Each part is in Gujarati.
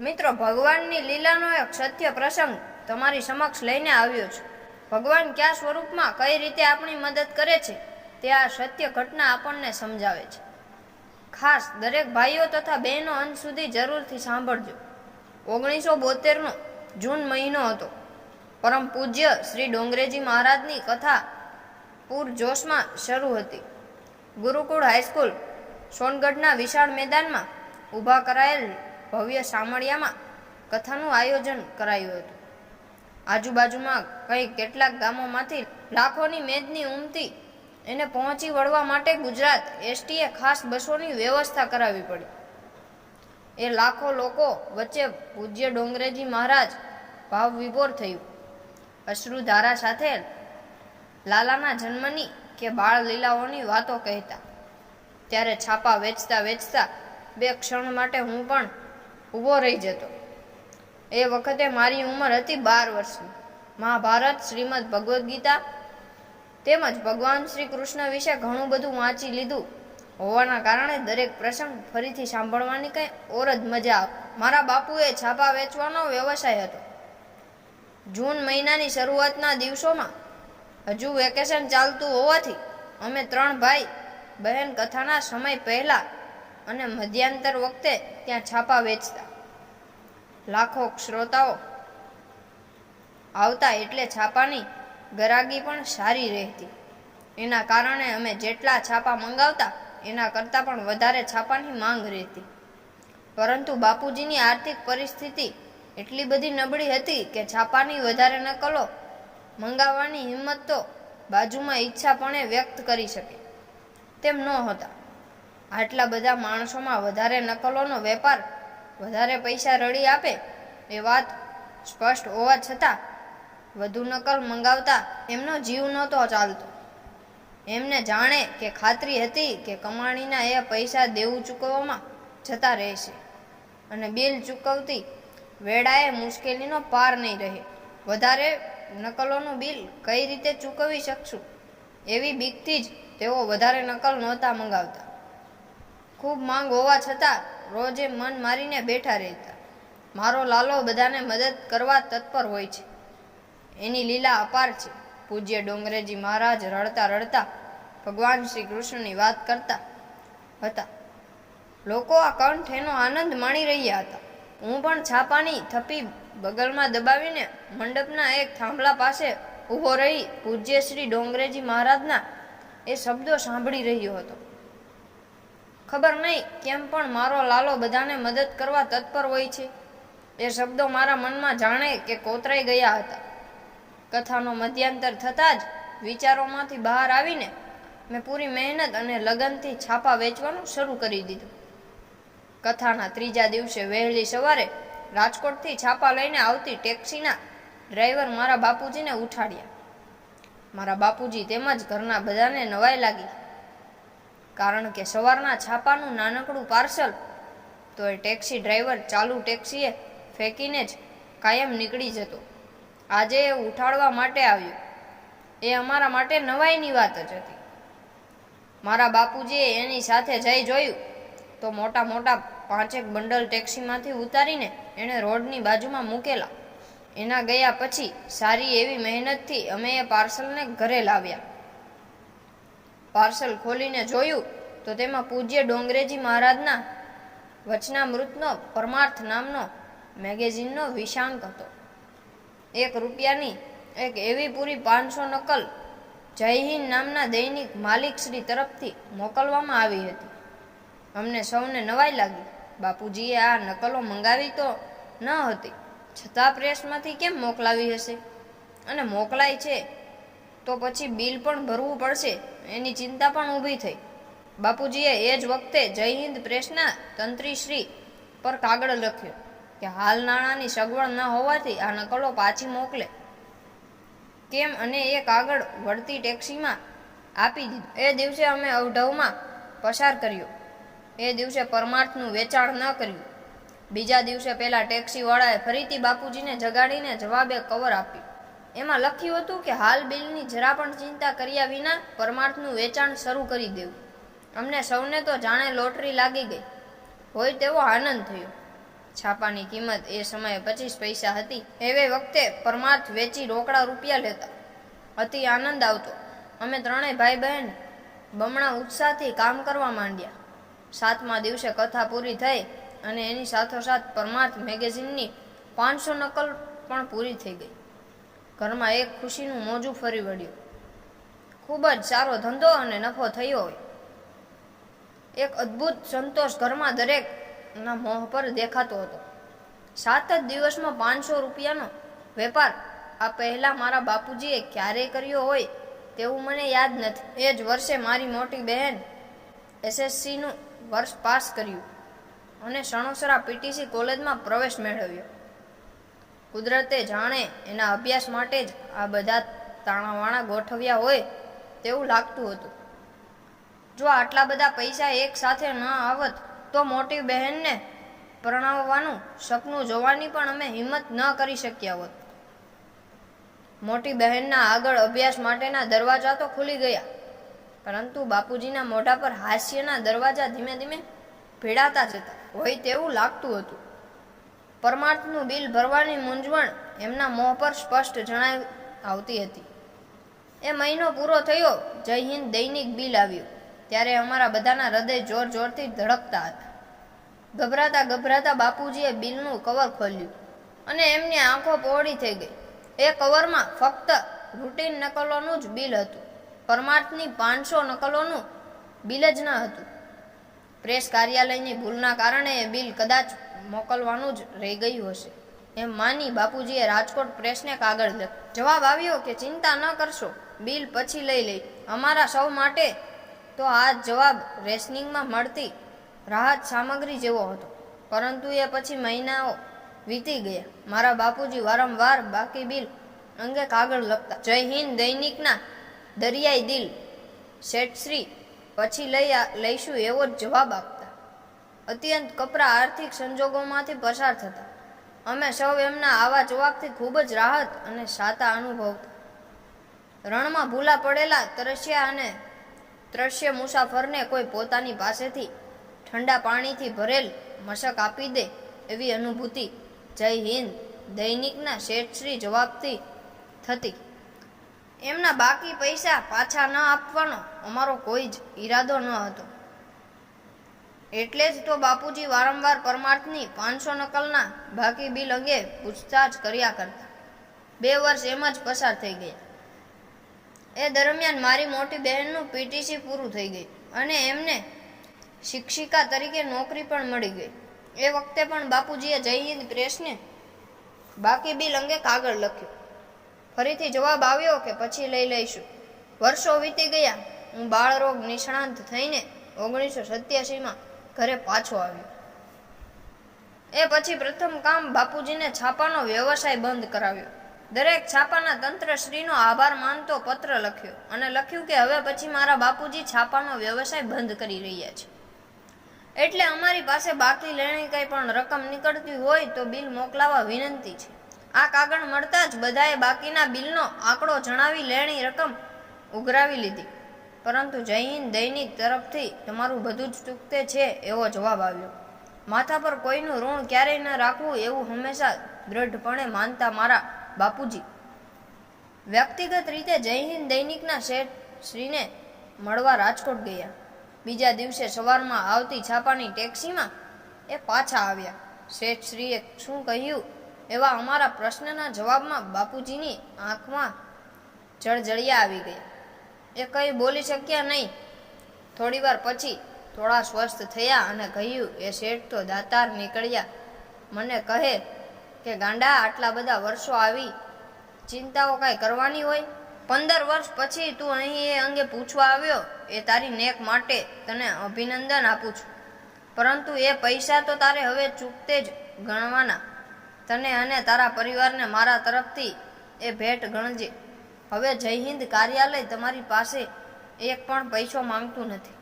મિત્રો, ભગવાનની લીલાનો એક સત્ય પ્રસંગ તમારી સમક્ષ લઈને આવ્યો છું. ભગવાન કયા સ્વરૂપમાં કઈ રીતે આપણી મદદ કરે છે તે આ સત્ય ઘટના આપણને સમજાવે છે. ખાસ દરેક ભાઈઓ તથા બહેનો અંત સુધી જરૂરથી સાંભળજો. ઓગણીસો બોતેરનો જૂન મહિનો હતો. પરમ પૂજ્ય શ્રી ડોંગરેજી મહારાજની કથા પૂર જોશમાં શરૂ હતી. ગુરુકુળ હાઈસ્કૂલ સોનગઢના વિશાળ મેદાનમાં ઊભા કરાયેલ ભવ્ય સામળિયામાં કથાનું આયોજન કરાયું હતું. આજુબાજુમાં કંઈ કેટલાક ગામોમાંથી લાખોની મેદની ઉમટી એને પહોંચી વળવા માટે ગુજરાત એસટીએ ખાસ બસોની વ્યવસ્થા કરાવવી પડી. એ લાખો લોકો વચ્ચે પૂજ્ય ડોંગરેજી મહારાજ ભાવ વિભોર થયું. અશ્રુધારા સાથે લાલાના જન્મની કે બાળ લીલાઓની વાતો કહેતા. ત્યારે છાપા વેચતા વેચતા બે ક્ષણ માટે હું પણ ઊભો રહી જતો. એ વખતે મારી ઉંમર હતી બાર વર્ષની. મહાભારત, શ્રીમદ ભગવદ્ ગીતા તેમજ ભગવાન શ્રી કૃષ્ણ વિશે ઘણું બધું વાંચી લીધું. હોવાના કારણે દરેક પ્રસંગ ફરીથી સાંભળવાની કંઈ ઓર જ મજા આપ મારા બાપુએ છાપા વેચવાનો વ્યવસાય હતો. જૂન મહિનાની શરૂઆતના દિવસોમાં હજુ વેકેશન ચાલતું હોવાથી અમે ત્રણ ભાઈ બહેન કથાના સમય પહેલા અને મધ્યાંતર વખતે ત્યાં છાપા વેચતા. લાખો શ્રોતાઓ આવતા એટલે છાપાની ગરાગી પણ સારી રહેતી. એના કારણે અમે જેટલા છાપા મંગાવતા, એના કરતાં પણ વધારે છાપાની માંગ રહેતી. પરંતુ બાપુજીની આર્થિક પરિસ્થિતિ એટલી બધી નબળી હતી કે છાપાની વધારે નકલો મંગાવવાની હિંમત તો બાજુમાં ઈચ્છાપણે વ્યક્ત કરી શકે. તેમ ન હતા આટલા બધા માણસોમાં વધારે નકલોનો વેપાર, વધારે પૈસા રડી આપે એ વાત સ્પષ્ટ હોવા છતાં વધુ નકલ મંગાવતા એમનો જીવ નહોતો ચાલતો. એમને જાણે કે ખાતરી હતી કે કમાણીના એ પૈસા દેવું ચૂકવવામાં જતા રહેશે અને બિલ ચૂકવતી વેળાએ મુશ્કેલીનો પાર નહીં રહે. વધારે નકલોનું બિલ કઈ રીતે ચૂકવી શકશું? એવી બીકથી જ તેઓ વધારે નકલ નહોતા મંગાવતા. ખૂબ માંગ હોવા છતાં રોજે મન મારીને બેઠા રહેતા. મારો લાલો બધાને મદદ કરવા તત્પર હોય છે. એની લીલા અપાર છે. પૂજ્ય ડોંગરેજી મહારાજ રડતા રડતા ભગવાન શ્રી કૃષ્ણની વાત કરતા હતા. લોકો આ કંઠ એનો આનંદ માણી રહ્યા હતા. હું પણ છાપાની થપી બગલમાં દબાવીને મંડપના એક થાંભલા પાસે ઊભો રહી પૂજ્ય શ્રી ડોંગરેજી મહારાજના એ શબ્દો સાંભળી રહ્યો હતો. ખબર નહીં કેમ પણ મારો લાલો બધાને મદદ કરવા તત્પર હોય છે. એ શબ્દો મારા મનમાં જાણે કે કોતરાઈ ગયા હતા. કથાનો મધ્યાંતર થતાં જ વિચારોમાંથી બહાર આવીને મેં પૂરી મહેનત અને લગનથી છાપા વેચવાનું શરૂ કરી દીધું. કથાના ત્રીજા દિવસે વહેલી સવારે રાજકોટથી છાપા લઈને આવતી ટેક્સીના ડ્રાઈવર મારા બાપુજીને ઉઠાડ્યા. મારા બાપુજી તેમજ ઘરના બધાને નવાઈ લાગી. કારણ કે સવારના છાપાનું નાનકડું પાર્સલ તો એ ટેક્સી ડ્રાઈવર ચાલુ ટેક્સીએ ફેંકીને જ કાયમ નીકળી જતો. આજે એ ઉઠાડવા માટે આવ્યો. એ અમારા માટે નવાઈની વાત જ હતી. મારા બાપુજીએ એની સાથે જઈ જોયું, તો મોટા મોટા પાંચેક બંડલ ટેક્સીમાંથી ઉતારીને એણે રોડની બાજુમાં મૂકેલા. એના ગયા પછી સારી એવી મહેનતથી અમે એ પાર્સલને ઘરે લાવ્યા. પાર્સલ ખોલીને જોયું તો તેમાં પૂજ્ય ડોંગરેજી મહારાજના વચનામૃતનો પરમાર્થ નામનો મેગેઝિનનો વિશાંક હતો. એક રૂપિયાની એક એવી પૂરી પાંચસો નકલ જય નામના દૈનિક માલિક શ્રી તરફથી મોકલવામાં આવી હતી. અમને સૌને નવાઈ લાગી. બાપુજીએ આ નકલો મંગાવી તો ન હતી. છતાં પ્રેસમાંથી કેમ મોકલાવી હશે? અને મોકલાય છે તો પછી બિલ પણ ભરવું પડશે. એની ચિંતા પણ ઊભી થઈ. બાપુજીએ એ જ વખતે જય હિન્દ પ્રેસના તંત્રીશ્રી પર કાગળ લખ્યો કે હાલ નાણાંની સગવડ ન હોવાથી આ નકલો પાછી મોકલે. કેમ અને એ કાગળ વળતી ટેક્સીમાં આપી દીધું. એ દિવસે અમે અવઢવમાં પસાર કર્યો. એ દિવસે પરમાર્થનું વેચાણ ન કર્યું. બીજા દિવસે પહેલાં ટેક્સીવાળાએ ફરીથી બાપુજીને જગાડીને જવાબે કવર આપ્યું. એમાં લખ્યું હતું કે હાલ બિલની જરા પણ ચિંતા કર્યા વિના પરમાર્થનું વેચાણ શરૂ કરી દેવું. અમને સૌને તો જાણે લોટરી લાગી ગઈ. હોય તેવો આનંદ થયો. છાપાની કિંમત એ સમયે પચીસ પૈસા હતી. એવે વખતે પરમાર્થ વેચી રોકડા રૂપિયા લેતા. અતિ આનંદ આવતો. અમે ત્રણેય ભાઈ બહેન બમણા ઉત્સાહથી કામ કરવા માંડ્યા. સાતમા દિવસે કથા પૂરી થઈ અને એની સાથોસાથ પરમાર્થ મેગેઝિનની પાંચસો નકલ પણ પૂરી થઈ ગઈ. ઘરમાં એક ખુશીનું મોજું ફરી વળ્યું. ખૂબ જ સારો ધંધો અને નફો થયો હોય. એક અદ્ભુત સંતોષ ઘરમાં દરેકના મોહ પર દેખાતો હતો. સાત જ દિવસમાં પાંચસો રૂપિયાનો વેપાર આ પહેલા મારા બાપુજીએ ક્યારેય કર્યો હોય તેવું મને યાદ નથી. એ જ વર્ષે મારી મોટી બહેન એસએસસીનું વર્ષ પાસ કર્યું અને સણોસરા પીટીસી કોલેજમાં પ્રવેશ મેળવ્યો. કુદરતે જાણે એના અભ્યાસ માટે જ આ બધા તાણાવાણા ગોઠવ્યા હોય તેવું લાગતું હતું. જો આટલા બધા પૈસા એક સાથે ન આવત તો મોટી બહેનને પરણાવવાનું સપનું જોવાની પણ અમે હિંમત ન કરી શક્યા હોત. મોટી બહેનના આગળ અભ્યાસ માટેના દરવાજા તો ખુલી ગયા, પરંતુ બાપુજીના મોઢા પર હાસ્યના દરવાજા ધીમે ધીમે ભેડાતા જતા, હોય તેવું લાગતું હતું. પરમાર્થનું બિલ ભરવાની મૂંઝવણ એમના મોં પર સ્પષ્ટ જણાઈ આવતી હતી. એ મહિનો પૂરો થયો, જય હિન્દ દૈનિક બિલ આવ્યું. ત્યારે અમારા બધાના હૃદય જોર જોરથી ધડકતા હતા ગભરાતા ગભરાતા બાપુજીએ બિલનું કવર ખોલ્યું અને એમની આંખો પહોળી થઈ ગઈ. એ કવરમાં ફક્ત રૂટીન નકલોનું જ બિલ હતું. પરમાર્થની પાંચસો નકલોનું બિલ જ ન હતું. પ્રેસ કાર્યાલયની ભૂલના કારણે એ બિલ કદાચ મોકલવાનું જ રહી ગયું હશે. એમ માની બાપુજીએ રાજકોટ પ્રેસને કાગળ જવાબ આવ્યો કે ચિંતા ન કરશો, બિલ પછી લઈ લઈ. અમારા સૌ માટે તો આ જવાબ રેશનિંગમાં મળતી રાહત સામગ્રી જેવો હતો. પરંતુ એ પછી મહિનાઓ વીતી ગયા. મારા બાપુજી વારંવાર બાકી બિલ અંગે કાગળ લખતા. જય હિન્દ દૈનિકના દરિયાઈ દિલ, શેઠશ્રી પછી લઈ લઈશું એવો જ જવાબ આપતા. અત્યંત કપરા આર્થિક સંજોગોમાંથી પસાર થતા. અમે સૌ એમના આવા જવાબથી ખૂબ જ રાહત અને સાતા અનુભવતા. રણમાં ભૂલા પડેલા તરસ્યા અને ત્રસ્ય મુસાફરને કોઈ પોતાની પાસેથી ઠંડા પાણીથી ભરેલ મશક આપી દે એવી અનુભૂતિ જય હિન્દ દૈનિકના શેઠશ્રી જવાબથી થતી. એમના બાકી પૈસા પાછા ન આપવાનો અમારો કોઈ જ ઈરાદો ન હતો. એટલે જ તો બાપુજી વારંવાર પરમાર્થની પાંચસો નકલના બાકી બિલ અંગે પૂછતાછ કર્યા કરતા. બે વર્ષ એમ જ પસાર થઈ ગયા. એ દરમિયાન મારી મોટી બહેનનું પીટીસી પૂરું થઈ ગયું અને એમને શિક્ષિકા તરીકે નોકરી પણ મળી ગઈ. એ વખતે પણ બાપુજીએ જય હિન્દ પ્રેસને બાકી બિલ અંગે કાગળ લખ્યું. ફરીથી જવાબ આવ્યો કે પછી લઈ લઈશું. વર્ષો વીતી ગયા. હું બાળરોગ નિષ્ણાંત થઈને ઓગણીસો સત્યાસીમાં ઘરે પાછો આવ્યો. એ પછી પ્રથમ કામ બાપુજીને છાપાનો વ્યવસાય બંધ કરાવ્યો. દરેક છાપાના તંત્રશ્રીનો આભાર માનતો પત્ર લખ્યો અને લખ્યું કે હવે પછી મારા બાપુજી છાપાનો વ્યવસાય બંધ કરી રહ્યા છે. એટલે અમારી પાસે બાકી લેણી કંઈ પણ રકમ નીકળતી હોય તો બિલ મોકલાવા વિનંતી છે. આ કાગળ મળતા જ બધાએ બાકીના બિલનો આંકડો જણાવી લેણી રકમ ઉઘરાવી લીધી. પરંતુ હિન્દ દૈનિક તરફથી તમારું બધું જ ચૂકતે છે એવો જવાબ આવ્યો. માથા પર કોઈનું ઋણ ક્યારેય ન રાખવું એવું હંમેશા દ્રઢપણે માનતા મારા બાપુજી. વ્યક્તિગત રીતે જય હિન્દ દૈનિકના શ્રીને મળવા રાજકોટ ગયા. બીજા દિવસે સવારમાં આવતી છાપાની ટેક્સીમાં એ પાછા આવ્યા. શેઠશ્રીએ શું કહ્યું એવા અમારા પ્રશ્નના જવાબમાં બાપુજીની આંખમાં જળજળિયા આવી ગયા એ કંઈ બોલી શક્યા નહીં. થોડીવાર પછી થોડા સ્વસ્થ થયા અને કહ્યું, એ શેઠ તો દાતાર નીકળ્યા. મને કહે કે ગાંડા, આટલા બધા વર્ષો આવી ચિંતાઓ કાંઈ કરવાની હોય? પંદર વર્ષ પછી તું અહીં એ અંગે પૂછવા આવ્યો, એ તારી નેક માટે તને અભિનંદન આપું છું. પરંતુ એ પૈસા તો તારે હવે ચૂકતે જ ગણવાના. તને અને તારા પરિવારને મારા તરફથી એ ભેટ ગણજે. હવે જય હિન્દ કાર્યાલય તમારી પાસે એક પણ પૈસો માંગતું નથી.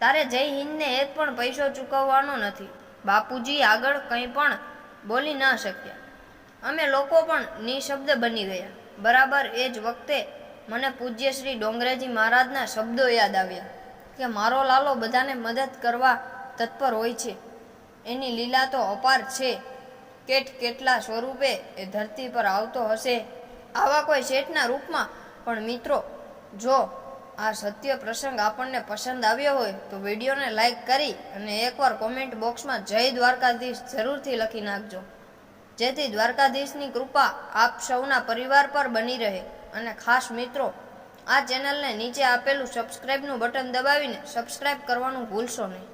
તારે જય હિન્દને એક પણ પૈસો ચૂકવવાનો નથી. બાપુજી આગળ કંઈ પણ બોલી ન શક્યા. અમે લોકો પણ નિશબ્દ બની ગયા. બરાબર એ જ વખતે મને પૂજ્ય શ્રી ડોંગરેજી મહારાજના શબ્દો યાદ આવ્યા કે મારો લાલો બધાને મદદ કરવા તત્પર હોય છે. એની લીલા તો અપાર છે. કેટ કેટલા સ્વરૂપે એ ધરતી પર આવતો હશે? આવા કોઈ શેઠના રૂપમાં? પણ મિત્રો, જો આ સત્ય પ્રસંગ આપણને પસંદ આવ્યો હોય, તો વિડીયોને લાઈક કરી અને એકવાર કોમેન્ટ બોક્સમાં જય દ્વારકાધીશ જરૂરથી લખી નાખજો. જેથી દ્વારકાધીશની કૃપા આપ સૌના પરિવાર પર બની રહે. અને ખાસ મિત્રો, આ ચેનલને નીચે આપેલું સબસ્ક્રાઈબનું બટન દબાવીને સબસ્ક્રાઈબ કરવાનું ભૂલશો નહીં.